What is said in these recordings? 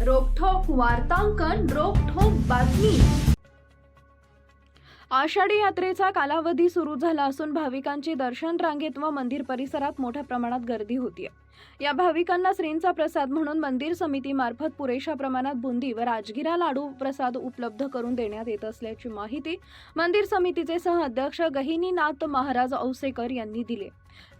ठोक वार्तांकन रोखोक बातमी. आषाढी यात्रेचा कालावधी सुरू झाला असून भाविकांची दर्शन रांगेत व मंदिर परिसरात मोठ्या प्रमाणात गर्दी होती या भाविकांना श्रींचा प्रसाद म्हणून मंदिर समितीमार्फत पुरेशा प्रमाणात बुंदी व राजगिरा लाडू प्रसाद उपलब्ध करून देण्यात येत असल्याची माहिती मंदिर समितीचे सहअध्यक्ष गहिनीनाथ महाराज औसेकर यांनी दिली.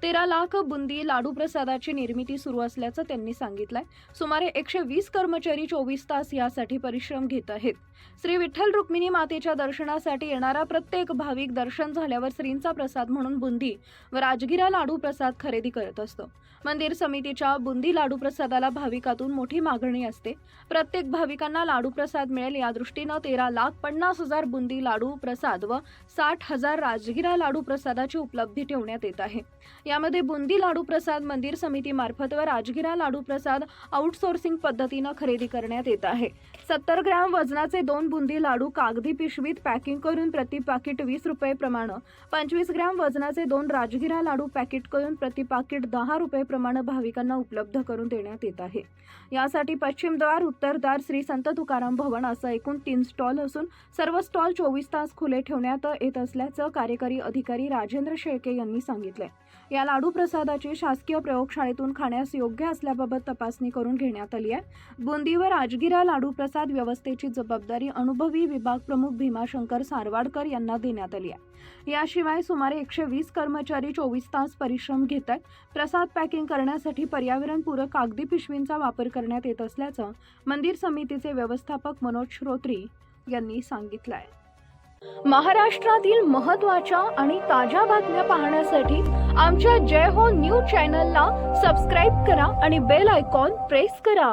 तेरा लाख बुंदी लाडू प्रसादाची निर्मिती सुरू असल्याचं त्यांनी सांगितलंय. सुमारे एकशे वीस कर्मचारी चोवीस तास यासाठी परिश्रम घेत आहेत. श्री विठ्ठल रुक्मिणी मातेच्या दर्शनासाठी येणारा प्रत्येक भाविक दर्शन झाल्यावर श्रींचा प्रसाद म्हणून बुंदी व राजगिरा लाडू प्रसाद खरेदी करत असतो. मंदिर समितीच्या बुंदी लाडू प्रसादाला भाविकातून मोठी मागणी असते. प्रत्येक भाविकांना लाडू प्रसाद मिळेल. या दृष्टीनं तेरा लाख पन्नास हजार बुंदी लाडू प्रसाद व साठ हजार राजगिरा लाडू प्रसादाची उपलब्धी ठेवण्यात येत आहे. यामध्ये बुंदी लाडू प्रसाद मंदिर समितीमार्फत व राजगिरा लाडू प्रसाद आउटसोर्सिंग पद्धतीनं खरेदी करण्यात येत आहे. सत्तर ग्रॅम वजनाचे दोन बुंदी लाडू कागदी पिशवीत पॅकिंग करून प्रति पाकिट वीस रुपये प्रमाणे पंचवीस ग्रॅम वजनाचे दोन राजगिरा लाडू पॅकेट करून प्रति पाकिट दहा रुपये प्रमाणे भाविकांना उपलब्ध करून देण्यात येत आहे. यासाठी पश्चिम द्वार उत्तर द्वार श्री संत तुकाराम भवन असं एकूण तीन स्टॉल असून सर्व स्टॉल चोवीस तास खुले ठेवण्यात येत असल्याचं कार्यकारी अधिकारी राजेंद्र शेळके यांनी सांगितले या लाडू प्रसादाची शासकीय प्रयोगशाळेतून खाण्यास योग्य असल्याबाबत तपासणी करून घेण्यात आली आहे. बुंदी व राजगिरा लाडू प्रसाद व्यवस्थेची जबाबदारी अनुभवी विभाग प्रमुख भीमाशंकर सारवाडकर यांना देण्यात आली आहे. याशिवाय सुमारे एकशे वीस कर्मचारी चोवीस तास परिश्रम घेत आहेत. प्रसाद पॅकिंग करण्यासाठी पर्यावरणपूरक कागदी पिशवींचा वापर करण्यात येत असल्याचं मंदिर समितीचे व्यवस्थापक मनोज श्रोत्री यांनी सांगितलं आहे महाराष्ट्रातील महत्त्वाच्या आणि ताज्या बातम्या पाहण्यासाठी आमच्या जय हो न्यूज चॅनलला सबस्क्राईब करा आणि बेल आयकॉन प्रेस करा.